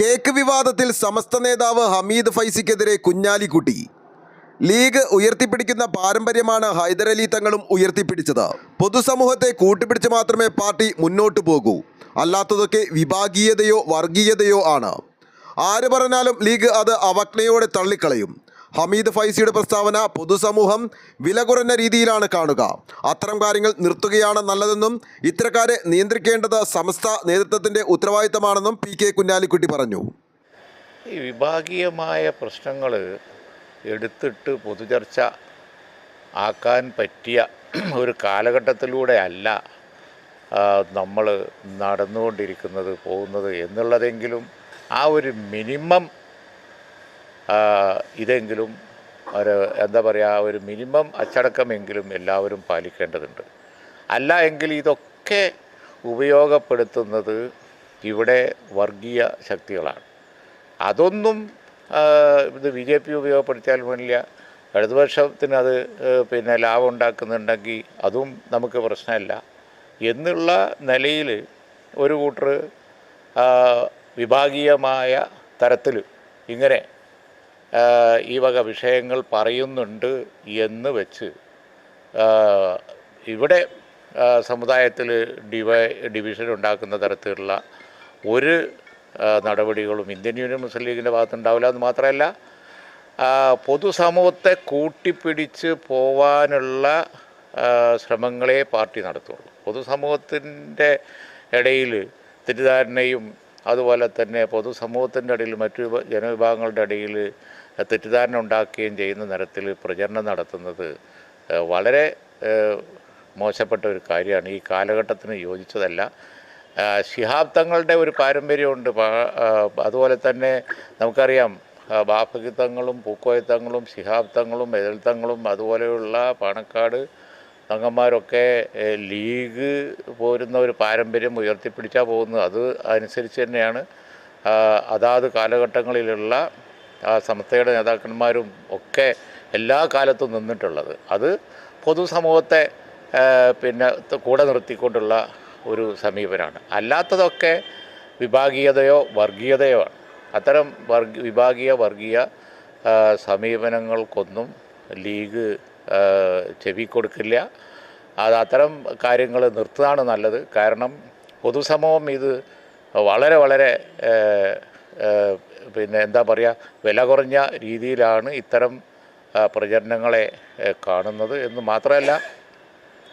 Cake വിവാദത്തിൽ സമസ്ത നേതാവ് Hameed ഫൈസിക്കെതിരെ Kunhalikutty league ഉയർത്തിപ്പിടിക്കുന്ന പാരമ്പര്യമാണ് ഹൈദരലി തങ്ങളും ഉയർത്തിപ്പിടിച്ചത്. പൊതുസമൂഹത്തെ കൂട്ടുപിടിച്ച് മാത്രമേ പാർട്ടി മുന്നോട്ടു പോകൂ. അല്ലാത്തതൊക്കെ വിഭാഗീയതയോ വർഗീയതയോ ആണ്. ആര് പറഞ്ഞാലും ലീഗ് അത് അവജ്ഞയോടെ തള്ളിക്കളയും. ഹമീദ് ഫൈസിയുടെ പ്രസ്താവന പൊതുസമൂഹം വില കുറഞ്ഞ രീതിയിലാണ് കാണുക. അത്തരം കാര്യങ്ങൾ നിർത്തുകയാണ് നല്ലതെന്നും ഇത്തരക്കാരെ നിയന്ത്രിക്കേണ്ടത് സമസ്ത നേതൃത്വത്തിന്റെ ഉത്തരവാദിത്തമാണെന്നും പി കെ കുഞ്ഞാലിക്കുട്ടി പറഞ്ഞു. ഈ വിഭാഗീയമായ പ്രശ്നങ്ങൾ എടുത്തിട്ട് പൊതുചർച്ച ആക്കാൻ പറ്റിയ ഒരു കാലഘട്ടത്തിലൂടെ അല്ല നമ്മൾ നടന്നുകൊണ്ടിരിക്കുന്നത് പോകുന്നത് എന്നുള്ളതെങ്കിലും ആ ഒരു മിനിമം ഇതെങ്കിലും ഒരു എന്താ പറയുക ഒരു മിനിമം അച്ചടക്കമെങ്കിലും എല്ലാവരും പാലിക്കേണ്ടതുണ്ട്. അല്ല എങ്കിൽ ഇതൊക്കെ ഉപയോഗപ്പെടുത്തുന്നത് ഇവിടെ വർഗീയ ശക്തികളാണ്. അതൊന്നും ഇത് ബി ജെ പി ഉപയോഗപ്പെടുത്തിയാൽ വേണ്ടില്ല ഇടതുപക്ഷത്തിന് അത് പിന്നെ ലാഭം ഉണ്ടാക്കുന്നുണ്ടെങ്കിൽ അതും നമുക്ക് പ്രശ്നമല്ല. എന്നുള്ള നിലയിൽ ഒരു കൂട്ടർ വിഭാഗീയമായ തരത്തിൽ ഇങ്ങനെ ഈ വക വിഷയങ്ങൾ പറയുന്നുണ്ട് എന്ന് വെച്ച് ഇവിടെ സമുദായത്തിൽ ഡിവൈ ഡിവിഷൻ ഉണ്ടാക്കുന്ന തരത്തിലുള്ള ഒരു നടപടികളും ഇന്ത്യൻ യൂണിയൻ മുസ്ലിം ലീഗിന്റെ ഭാഗത്തുണ്ടാവില്ല എന്ന് മാത്രമല്ല പൊതുസമൂഹത്തെ കൂട്ടിപ്പിടിച്ച് പോവാനുള്ള ശ്രമങ്ങളെ പാർട്ടി നടത്തുള്ളൂ. പൊതുസമൂഹത്തിന്റെ ഇടയിൽ തെറ്റിദ്ധാരണയും അതുപോലെ തന്നെ പൊതുസമൂഹത്തിന്റെ ഇടയിൽ മറ്റു ജനവിഭാഗങ്ങളുടെ ഇടയിൽ തെറ്റിദ്ധാരണ ഉണ്ടാക്കുകയും ചെയ്യുന്ന തരത്തിൽ പ്രചരണം നടത്തുന്നത് വളരെ മോശപ്പെട്ട ഒരു കാര്യമാണ്. ഈ കാലഘട്ടത്തിന് യോജിച്ചതല്ല. ശിഹാബ് തങ്ങളുടെ ഒരു പാരമ്പര്യമുണ്ട്. അതുപോലെ തന്നെ നമുക്കറിയാം ആ, പൂക്കോയത്തങ്ങളും തങ്ങളും പൂക്കോയ തങ്ങളും ശിഹാബ് തങ്ങളും എതിൽ തങ്ങളും അതുപോലെയുള്ള പാണക്കാട് തങ്ങന്മാരൊക്കെ ലീഗ് പോരുന്ന ഒരു പാരമ്പര്യം ഉയർത്തിപ്പിടിച്ചാൽ പോകുന്നത്. അത് അനുസരിച്ച് തന്നെയാണ് അതാത് കാലഘട്ടങ്ങളിലുള്ള ആ സമസ്തയുടെ നേതാക്കന്മാരും ഒക്കെ എല്ലാ കാലത്തും നിന്നിട്ടുള്ളത്. അത് പൊതുസമൂഹത്തെ പിന്നെ കൂടെ നിർത്തിക്കൊണ്ടുള്ള ഒരു സമീപനമാണ്. അല്ലാത്തതൊക്കെ വിഭാഗീയതയോ വർഗീയതയോ ആണ്. അത്തരം വർഗ വിഭാഗീയ വർഗീയ സമീപനങ്ങൾക്കൊന്നും ലീഗ് ചെവി കൊടുക്കില്ല. അത് അത്തരം കാര്യങ്ങൾ നിർത്തുകയാണ് നല്ലത്. കാരണം പൊതുസമൂഹം ഇത് വളരെ വളരെ പിന്നെ എന്താ പറയുക വില കുറഞ്ഞ രീതിയിലാണ് ഇത്തരം പ്രചരണങ്ങളെ കാണുന്നത് എന്ന് മാത്രമല്ല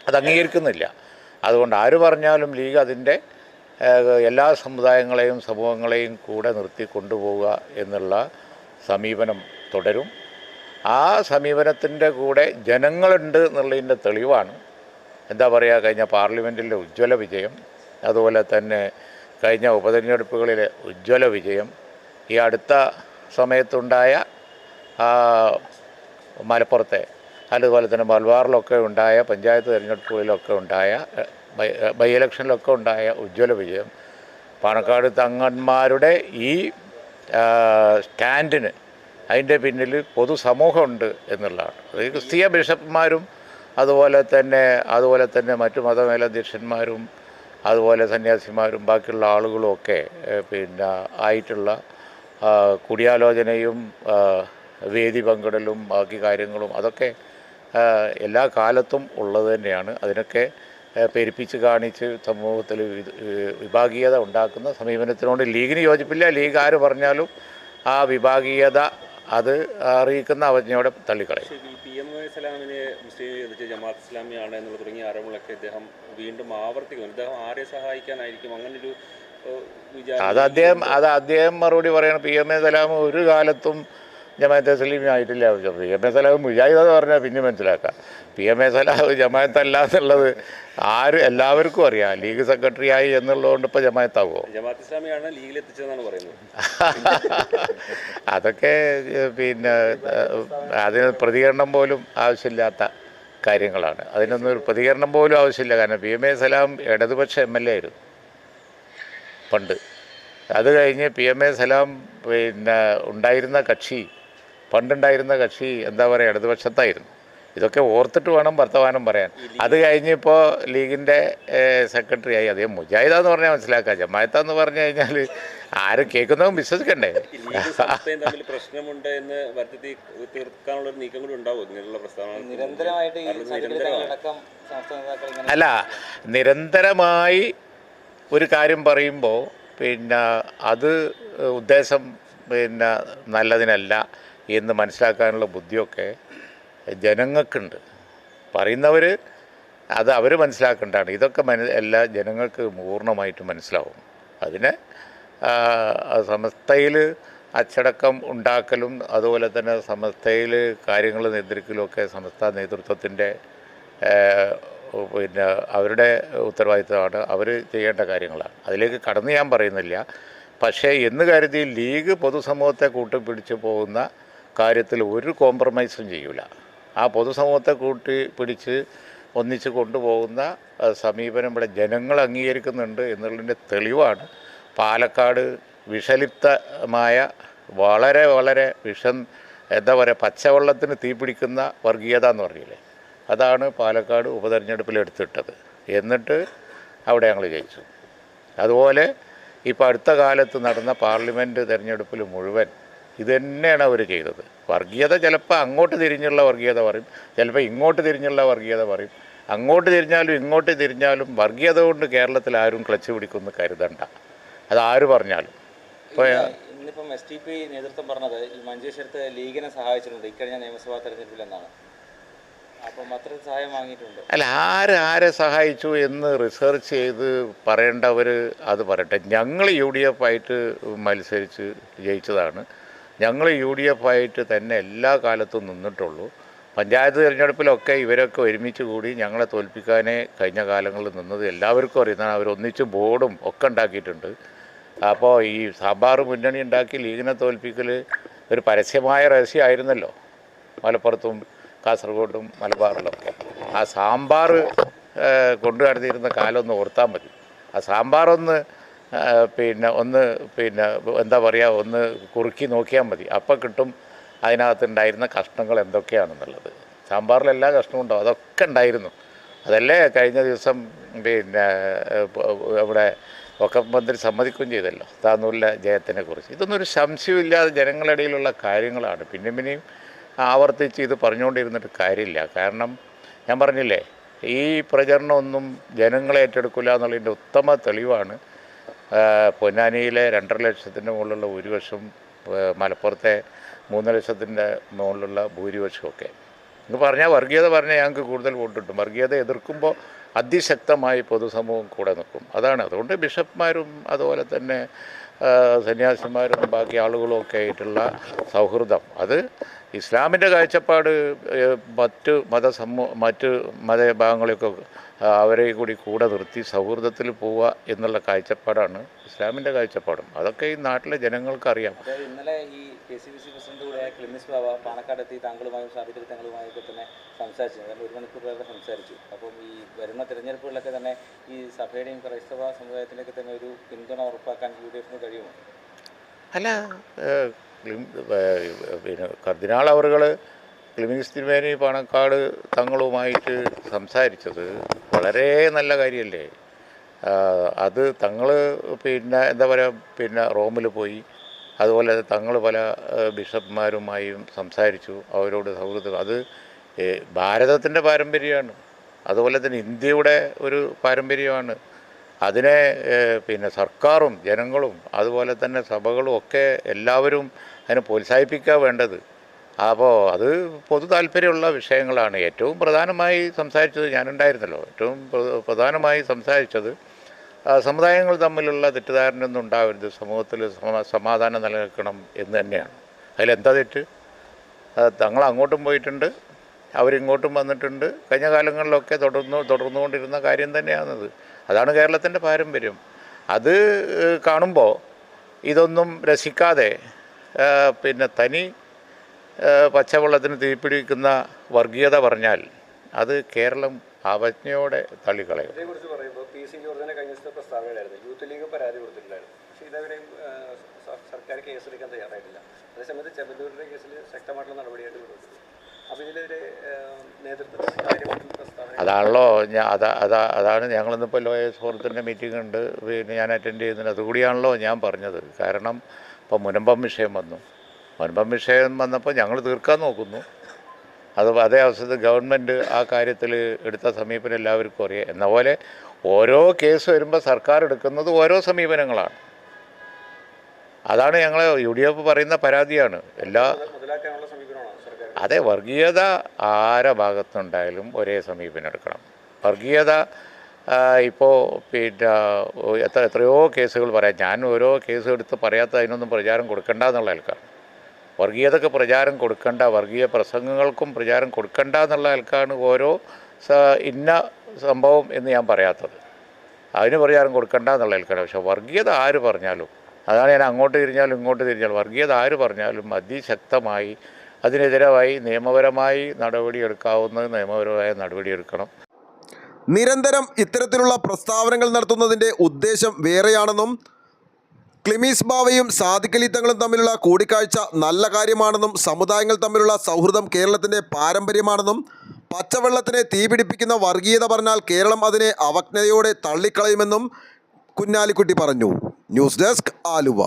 അത് അംഗീകരിക്കുന്നില്ല. അതുകൊണ്ട് ആര് പറഞ്ഞാലും ലീഗ് അതിന്റെ എല്ലാ സമുദായങ്ങളെയും സമൂഹങ്ങളെയും കൂടെ നിർത്തി കൊണ്ടുപോവുക എന്നുള്ള സമീപനം തുടരും. ആ സമീപനത്തിന്റെ കൂടെ ജനങ്ങളുണ്ട് എന്നുള്ളതിന്റെ തെളിവാണ്. എന്താ പറയുക കഴിഞ്ഞ പാർലമെന്റിലെ ഉജ്ജ്വല വിജയം അതുപോലെ തന്നെ കഴിഞ്ഞ ഉപതെരഞ്ഞെടുപ്പുകളിലെ ഉജ്ജ്വല വിജയം ഈ അടുത്ത സമയത്തുണ്ടായ മലപ്പുറത്തെ അതുപോലെ തന്നെ മലബാറിലൊക്കെ ഉണ്ടായ പഞ്ചായത്ത് തിരഞ്ഞെടുപ്പുകളിലൊക്കെ ഉണ്ടായ ബൈ ഇലക്ഷനിലൊക്കെ ഉണ്ടായ ഉജ്ജ്വല വിജയം. പാണക്കാട് തങ്ങന്മാരുടെ ഈ സ്റ്റാൻഡിന് അതിന്റെ പിന്നിൽ പൊതുസമൂഹമുണ്ട് എന്നുള്ളതാണ്. അത് ക്രിസ്തീയ ബിഷപ്പുമാരും അതുപോലെ തന്നെ അതുപോലെ തന്നെ മറ്റു മതമേലധ്യക്ഷന്മാരും അതുപോലെ സന്യാസിമാരും ബാക്കിയുള്ള ആളുകളുമൊക്കെ പിന്നെ ആയിട്ടുള്ള കൂടിയാലോചനയും വേദി പങ്കിടലും ബാക്കി കാര്യങ്ങളും അതൊക്കെ എല്ലാ കാലത്തും ഉള്ളത് തന്നെയാണ്. അതിനൊക്കെ പെരുപ്പിച്ച് കാണിച്ച് സമൂഹത്തിൽ വിഭാഗീയത ഉണ്ടാക്കുന്ന സമീപനത്തിനോട് ലീഗിന് യോജിപ്പില്ല. ലീഗ് ആര് പറഞ്ഞാലും ആ വിഭാഗീയത അത് അറിയിക്കുന്ന അവജ്ഞയോടെ തള്ളിക്കളയും. പി എം മുസ്ലിം എതിർത്ത് ജമാഅത്ത് ഇസ്ലാമിയാണ് എന്നുള്ള തുടങ്ങിയ ആരോപണങ്ങളൊക്കെ ഇദ്ദേഹം വീണ്ടും ആവർത്തിക്കുന്നു. ഇദ്ദേഹം ആരെ സഹായിക്കാനായിരിക്കും? അങ്ങനൊരു അത് അദ്ദേഹം അത് അദ്ദേഹം മറുപടി പറയണം. പി എം എ സലാം ഒരു കാലത്തും ജമാഅത്തെ സലീമി ആയിട്ടില്ല പി എം എ സലാഹ് മുജാഹിദ് എന്ന് പറഞ്ഞാൽ പിന്നെ മനസ്സിലാക്കാം. P M A Salah Jamaat അല്ല എന്നുള്ളത് ആര് എല്ലാവർക്കും അറിയാം. ലീഗ് സെക്രട്ടറി ആയി എന്നുള്ളതുകൊണ്ട് ഇപ്പോൾ ജമാഅത്താവോ? അതൊക്കെ പിന്നെ അതിന് പ്രതികരണം പോലും ആവശ്യമില്ലാത്ത കാര്യങ്ങളാണ്. അതിനൊന്നും ഒരു പ്രതികരണം പോലും ആവശ്യമില്ല. കാരണം പി എം എ സലാം ഇടതുപക്ഷ എം എൽ എ ആയിരുന്നു പണ്ട്. അത് കഴിഞ്ഞ് പി എം എ സലാം പിന്നെ ഉണ്ടായിരുന്ന കക്ഷി പണ്ടുണ്ടായിരുന്ന കക്ഷി എന്താ പറയുക ഇടതുപക്ഷത്തായിരുന്നു. ഇതൊക്കെ ഓർത്തിട്ട് വേണം വർത്തമാനം പറയാൻ. അത് കഴിഞ്ഞിപ്പോൾ ലീഗിന്റെ സെക്രട്ടറി ആയി അദ്ദേഹം മുജാഹിദ എന്ന് പറഞ്ഞാൽ മനസ്സിലാക്കാം. ജമായത്ത എന്ന് പറഞ്ഞു കഴിഞ്ഞാൽ ആരും കേൾക്കുന്നതും വിശ്വസിക്കണ്ടേ? പ്രശ്നമുണ്ട് എന്ന് വരുത്തി തീർക്കാനുള്ള ഒരു നീക്കം കൂടി ഉണ്ടാവും ഇങ്ങനെയുള്ള പ്രസ്താവന അല്ല നിരന്തരമായി ഒരു കാര്യം പറയുമ്പോൾ പിന്നെ അത് ഉദ്ദേശം പിന്നെ നല്ലതിനല്ല. എന്ന് മനസ്സിലാക്കാനുള്ള ബുദ്ധിയൊക്കെ ജനങ്ങൾക്കുണ്ട്. പറയുന്നവർ അത് അവർ മനസ്സിലാക്കേണ്ടതാണ്. ഇതൊക്കെ മന എല്ലാ ജനങ്ങൾക്ക് പൂർണമായിട്ട് മനസ്സിലാവും. അതിനെ സമസ്തയിൽ അച്ചടക്കം ഉണ്ടാക്കലും അതുപോലെ തന്നെ സമസ്തയിൽ കാര്യങ്ങൾ നിയന്ത്രിക്കലും ഒക്കെ സമസ്ത നേതൃത്വത്തിന്റെ പിന്നെ അവരുടെ ഉത്തരവാദിത്തമാണ്. അവർ ചെയ്യേണ്ട കാര്യങ്ങളാണ്. അതിലേക്ക് കടന്നു ഞാൻ പറയുന്നില്ല. പക്ഷേ എന്ന് കരുതി ലീഗ് പൊതുസമൂഹത്തെ കൂട്ടിപ്പിടിച്ച് പോകുന്ന കാര്യത്തിൽ ഒരു കോംപ്രമൈസും ചെയ്യൂല. ആ പൊതുസമൂഹത്തെ കൂട്ടി പിടിച്ച് ഒന്നിച്ച് കൊണ്ടുപോകുന്ന സമീപനം ഇവിടെ ജനങ്ങൾ അംഗീകരിക്കുന്നുണ്ട് എന്നുള്ളതിന്റെ തെളിവാണ്. പാലക്കാട് വിഷലിപ്തമായ വളരെ വളരെ വിഷം എന്താ പറയുക പച്ചവെള്ളത്തിന് തീപിടിക്കുന്ന വർഗീയത എന്ന് പറയില്ലേ അതാണ് പാലക്കാട് ഉപതെരഞ്ഞെടുപ്പിൽ എടുത്തിട്ടത്. എന്നിട്ട് അവിടെ ഞങ്ങൾ ജയിച്ചു. അതുപോലെ ഇപ്പോൾ അടുത്ത കാലത്ത് നടന്ന പാർലമെന്റ് തിരഞ്ഞെടുപ്പിൽ മുഴുവൻ ഇത് തന്നെയാണ് അവർ ചെയ്തത്. വർഗീയത ചിലപ്പോൾ അങ്ങോട്ട് തിരിഞ്ഞുള്ള വർഗീയത പറയും ചിലപ്പോൾ ഇങ്ങോട്ട് തിരിഞ്ഞുള്ള വർഗീയത പറയും. അങ്ങോട്ട് തിരിഞ്ഞാലും ഇങ്ങോട്ട് തിരിഞ്ഞാലും വർഗീയത കൊണ്ട് കേരളത്തിൽ ആരും ക്ലച്ച് പിടിക്കുമെന്ന് കരുതണ്ട. അത് ആര് പറഞ്ഞാലും. ഇപ്പോൾ ഇന്നിപ്പം എസ് ടി പി നേതൃത്വം പറഞ്ഞത് ഈ മഞ്ചേശ്വരത്ത് ലീഗിനെ സഹായിച്ചിട്ടുണ്ട് ഇക്കഴിഞ്ഞ നിയമസഭാ തെരഞ്ഞെടുപ്പിൽ എന്നാണ്. അപ്പം അത്ര സഹായം വാങ്ങിയിട്ടുണ്ട്. അല്ല ആര് ആരെ സഹായിച്ചു എന്ന് റിസർച്ച് ചെയ്ത് പറയേണ്ടവർ അത് പറയട്ടെ. ഞങ്ങൾ യു ഡി എഫ് ആയിട്ട് മത്സരിച്ച് ജയിച്ചതാണ്. ഞങ്ങൾ യു ഡി എഫ് ആയിട്ട് തന്നെ എല്ലാ കാലത്തും നിന്നിട്ടുള്ളൂ. പഞ്ചായത്ത് തിരഞ്ഞെടുപ്പിലൊക്കെ ഇവരൊക്കെ ഒരുമിച്ച് കൂടി ഞങ്ങളെ തോൽപ്പിക്കാനേ കഴിഞ്ഞ കാലങ്ങളിൽ നിന്നത് എല്ലാവർക്കും അറിയുന്നതാണ് അവരൊന്നിച്ച് ബോർഡും ഒക്കെ ഉണ്ടാക്കിയിട്ടുണ്ട്. അപ്പോൾ ഈ സാമ്പാർ മുന്നണി ഉണ്ടാക്കി ലീഗിനെ തോൽപ്പിക്കൽ ഒരു പരസ്യമായ രഹസ്യമായിരുന്നല്ലോ മലപ്പുറത്തും കാസർഗോഡും മലബാറിലൊക്കെ. ആ സാമ്പാർ കൊണ്ടു നടന്നിരുന്ന കാലം ഒന്ന് ഓർത്താൽ മതി. ആ സാമ്പാറൊന്ന് പിന്നെ ഒന്ന് പിന്നെ എന്താ പറയുക ഒന്ന് കുറുക്കി നോക്കിയാൽ മതി. അപ്പം കിട്ടും അതിനകത്തുണ്ടായിരുന്ന കഷ്ണങ്ങൾ എന്തൊക്കെയാണെന്നുള്ളത്. സാമ്പാറിൽ എല്ലാ കഷ്ണവും ഉണ്ടാവും. അതൊക്കെ ഉണ്ടായിരുന്നു. അതല്ലേ കഴിഞ്ഞ ദിവസം പിന്നെ ഇവിടെ ഒക്കെ മന്ത്രി സമ്മതിക്കുകയും ചെയ്തല്ലോ. താന്നൂരിലെ ജയത്തിനെ കുറിച്ച്. ഇതൊന്നും ഒരു സംശയമില്ലാതെ ജനങ്ങളിടയിലുള്ള കാര്യങ്ങളാണ്. പിന്നെയും പിന്നെയും ആവർത്തിച്ച് ഇത് പറഞ്ഞുകൊണ്ടിരുന്നിട്ട് കാര്യമില്ല. കാരണം ഞാൻ പറഞ്ഞില്ലേ ഈ പ്രചരണമൊന്നും ജനങ്ങളെ ഏറ്റെടുക്കില്ല എന്നുള്ളതിന്റെ ഉത്തമ തെളിവാണ് പൊന്നാനിയിലെ രണ്ടര ലക്ഷത്തിന്റെ മുകളിലുള്ള ഭൂരിപക്ഷം മലപ്പുറത്തെ മൂന്ന് ലക്ഷത്തിന്റെ മുകളിലുള്ള ഭൂരിപക്ഷമൊക്കെ. ഇന്ന് പറഞ്ഞാൽ വർഗീയത പറഞ്ഞാൽ ഞങ്ങൾക്ക് കൂടുതൽ വോട്ട് കിട്ടും. വർഗീയത എതിർക്കുമ്പോൾ അതിശക്തമായി പൊതുസമൂഹം കൂടെ നിൽക്കും. അതാണ്. അതുകൊണ്ട് ബിഷപ്പ്മാരും അതുപോലെ തന്നെ സന്യാസിമാരും ബാക്കി ആളുകളും ഒക്കെ ആയിട്ടുള്ള സൗഹൃദം. അത് ഇസ്ലാമിന്റെ കാഴ്ചപ്പാട് മറ്റ് മതസമൂ മറ്റ് മതവിഭാഗങ്ങളെയൊക്കെ അവരെ കൂടി കൂടെ നിർത്തി സൗഹൃദത്തിൽ പോവുക എന്നുള്ള കാഴ്ചപ്പാടാണ് ഇസ്ലാമിന്റെ കാഴ്ചപ്പാടും. അതൊക്കെ ഈ നാട്ടിലെ ജനങ്ങൾക്കറിയാം. ഇന്നലെ ഈ K C B C president കൂടെ ക്ലിമിസ് ബാബ പാണക്കാട് എത്തി താങ്കളുമായും സാബിത്രി താങ്കളുമായും ഒക്കെ തന്നെ സംസാരിച്ചു. കാരണം ഒരു മണിക്കൂർ വരെ സംസാരിച്ചു. അപ്പം ഈ വരുന്ന തിരഞ്ഞെടുപ്പുകളിലൊക്കെ തന്നെ ഈ സഭയുടെയും ക്രൈസ്തവ സമുദായത്തിന്റെയൊക്കെ തന്നെ ഒരു പിന്തുണ ഉറപ്പാക്കാൻ യു ഡി എഫിന് കഴിയുമോ? അല്ല പിന്നെ കർദിനാൾ അവറുകൾ ക്ലിമിസ് തിരുമേനി പാണക്കാട് തങ്ങളുമായിട്ട് സംസാരിച്ചത് വളരെ നല്ല കാര്യമല്ലേ? അത് തങ്ങൾ പിന്നെ എന്താ പറയുക പിന്നെ റോമിൽ പോയി അതുപോലെ തങ്ങൾ പല ബിഷപ്പ്മാരുമായും സംസാരിച്ചു അവരോട് സൗഹൃദം. അത് ഭാരതത്തിന്റെ പാരമ്പര്യമാണ്. അതുപോലെ തന്നെ ഇന്ത്യയുടെ ഒരു പാരമ്പര്യമാണ്. അതിനെ പിന്നെ സർക്കാരും ജനങ്ങളും അതുപോലെ തന്നെ സഭകളും ഒക്കെ എല്ലാവരും അതിനെ പ്രോത്സാഹിപ്പിക്കുക വേണ്ടത്. അപ്പോൾ അത് പൊതു താല്പര്യമുള്ള വിഷയങ്ങളാണ്. ഏറ്റവും പ്രധാനമായി സംസാരിച്ചത് ഞാനുണ്ടായിരുന്നല്ലോ. ഏറ്റവും പ്രധാനമായി സംസാരിച്ചത് സമുദായങ്ങൾ തമ്മിലുള്ള തെറ്റിദ്ധാരണയൊന്നും ഉണ്ടാവരുത്. സമൂഹത്തിൽ സമ- സമാധാനം നിലനിൽക്കണം എന്ന് തന്നെയാണ്. അതിലെന്താ തെറ്റ്? തങ്ങൾ അങ്ങോട്ടും പോയിട്ടുണ്ട് അവരിങ്ങോട്ടും വന്നിട്ടുണ്ട്. കഴിഞ്ഞ കാലങ്ങളിലൊക്കെ തുടർന്നു തുടർന്നുകൊണ്ടിരുന്ന കാര്യം തന്നെയാണത്. അതാണ് കേരളത്തിന്റെ പാരമ്പര്യം. അത് കാണുമ്പോൾ ഇതൊന്നും രസിക്കാതെ പിന്നെ തനി പച്ചവെള്ളത്തിന് തീപിടിക്കുന്ന വർഗീയത പറഞ്ഞാൽ അത് കേരളം അവജ്ഞയോടെ തള്ളിക്കളയും. പി സി ജോർജിനെ കഴിഞ്ഞ ദിവസത്തെ പ്രസ്താവനയിലായിരുന്നു. യൂത്ത് ലീഗ് പരാതി കൊടുത്തിട്ടുണ്ടായിരുന്നു. പക്ഷേ ഇതവരെയും സർക്കാർ കേസെടുക്കാൻ തയ്യാറായിട്ടില്ല. അതേസമയത്ത് ചെമ്പന്നൂരിന്റെ കേസിൽ ശക്തമായിട്ടുള്ള നടപടിയായിട്ട് കൊടുത്തു അപ്പോൾ ഇതിലൊരു പ്രസ്താവന അതാണല്ലോ ഞാൻ അതാ അതാ അതാണ് ഞങ്ങളിന്നിപ്പോൾ ലോയേഴ്സ് ഫോറത്തിന്റെ മീറ്റിംഗ് ഉണ്ട്. പിന്നെ ഞാൻ അറ്റൻഡ് ചെയ്യുന്നതിന് അതുകൂടിയാണല്ലോ ഞാൻ പറഞ്ഞത്. കാരണം ഇപ്പോൾ മുനമ്പം വിഷയം വന്നു. മുനമ്പം വിഷയം വന്നപ്പോൾ ഞങ്ങൾ തീർക്കാൻ നോക്കുന്നു. അത് അതേ അവസരത്തിൽ ഗവൺമെന്റ് ആ കാര്യത്തിൽ എടുത്ത സമീപനം എല്ലാവർക്കും അറിയാം. എന്ന പോലെ ഓരോ കേസ് വരുമ്പോൾ സർക്കാർ എടുക്കുന്നത് ഓരോ സമീപനങ്ങളാണ്. അതാണ് ഞങ്ങൾ യു ഡി എഫ് പറയുന്ന പരാതിയാണ്. എല്ലാ അതെ വർഗീയത ആരെ ഭാഗത്തുണ്ടായാലും ഒരേ സമീപനം എടുക്കണം. വർഗീയത ഇപ്പോൾ പിന്നെ എത്ര എത്രയോ കേസുകൾ പറയാം. ഞാൻ ഓരോ കേസ് എടുത്ത് പറയാത്ത അതിനൊന്നും പ്രചാരം കൊടുക്കണ്ട എന്നുള്ള ആൾക്കാണ് വർഗീയതക്ക് പ്രചാരം കൊടുക്കണ്ട വർഗീയ പ്രസംഗങ്ങൾക്കും പ്രചാരം കൊടുക്കണ്ട എന്നുള്ള ആൾക്കാണ് ഓരോ ഇന്ന സംഭവം എന്ന് ഞാൻ പറയാത്തത്. അതിന് പ്രചാരം കൊടുക്കണ്ട എന്നുള്ള ഏൽക്കണം പക്ഷെ വർഗീയത ആര് പറഞ്ഞാലും അതാണ് ഞാൻ അങ്ങോട്ട് തിരിഞ്ഞാലും ഇങ്ങോട്ട് തിരിഞ്ഞാലും വർഗീയത ആര് പറഞ്ഞാലും അതിശക്തമായി അതിനെതിരായി നിയമപരമായി നടപടിയെടുക്കാവുന്ന നിയമപരമായ നടപടിയെടുക്കണം നിരന്തരം ഇത്തരത്തിലുള്ള പ്രസ്താവനകൾ നടത്തുന്നതിന്റെ ഉദ്ദേശം വേറെയാണെന്നും ക്ലിമീസ് ബാവയും സാദിഖലി തങ്ങളും തമ്മിലുള്ള കൂടിക്കാഴ്ച നല്ല കാര്യമാണെന്നും സമുദായങ്ങൾ തമ്മിലുള്ള സൗഹൃദം കേരളത്തിന്റെ പാരമ്പര്യമാണെന്നും പച്ചവെള്ളത്തിനെ തീപിടിപ്പിക്കുന്ന വർഗീയത പറഞ്ഞാൽ കേരളം അതിനെ അവജ്ഞയോടെ തള്ളിക്കളയുമെന്നും കുഞ്ഞാലിക്കുട്ടി പറഞ്ഞു. News desk Aluva.